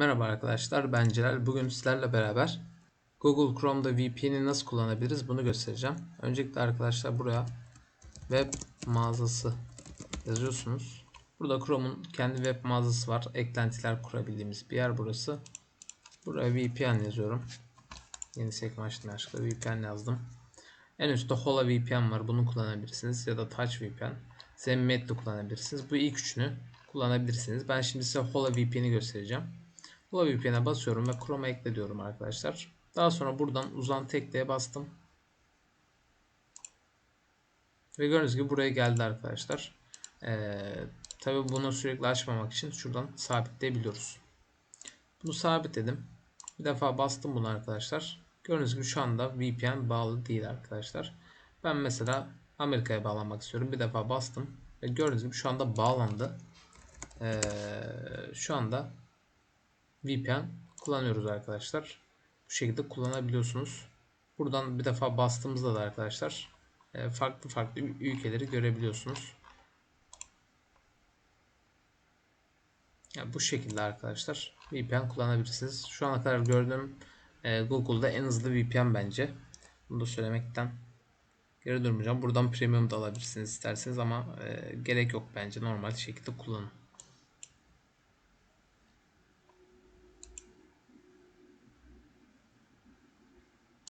Merhaba arkadaşlar ben Celal. Bugün sizlerle beraber Google Chrome'da VPN'i nasıl kullanabiliriz bunu göstereceğim. Öncelikle arkadaşlar buraya web mağazası yazıyorsunuz. Burada Chrome'un kendi web mağazası var. Eklentiler kurabildiğimiz bir yer burası. Buraya VPN yazıyorum. Yeni sekme açtım yanlışlıkla VPN yazdım. En üstte Hola VPN var. Bunu kullanabilirsiniz. Ya da Touch VPN. Zemmet de kullanabilirsiniz. Bu ilk üçünü kullanabilirsiniz. Ben şimdi size Hola VPN'i göstereceğim. Hola VPN'e basıyorum ve Chrome'a ekle diyorum arkadaşlar. Daha sonra buradan uzantı ekleye bastım. Ve gördüğünüz gibi buraya geldi arkadaşlar. Ee, Tabi bunu sürekli açmamak için şuradan sabitleyebiliyoruz. Bunu sabitledim. Bir defa bastım bunu arkadaşlar. Gördüğünüz gibi şu anda VPN bağlı değil arkadaşlar. Ben mesela Amerika'ya bağlanmak istiyorum. Bir defa bastım. Ve gördüğünüz gibi şu anda bağlandı. Ee, şu anda VPN kullanıyoruz arkadaşlar. Bu şekilde kullanabiliyorsunuz. Buradan bir defa bastığımızda da arkadaşlar e, farklı farklı ülkeleri görebiliyorsunuz. Yani bu şekilde arkadaşlar VPN kullanabilirsiniz. Şu ana kadar gördüğüm e, Google'da en hızlı VPN bence. Bunu da söylemekten geri durmayacağım. Buradan premium da alabilirsiniz isterseniz ama e, gerek yok bence. Normal şekilde kullanın.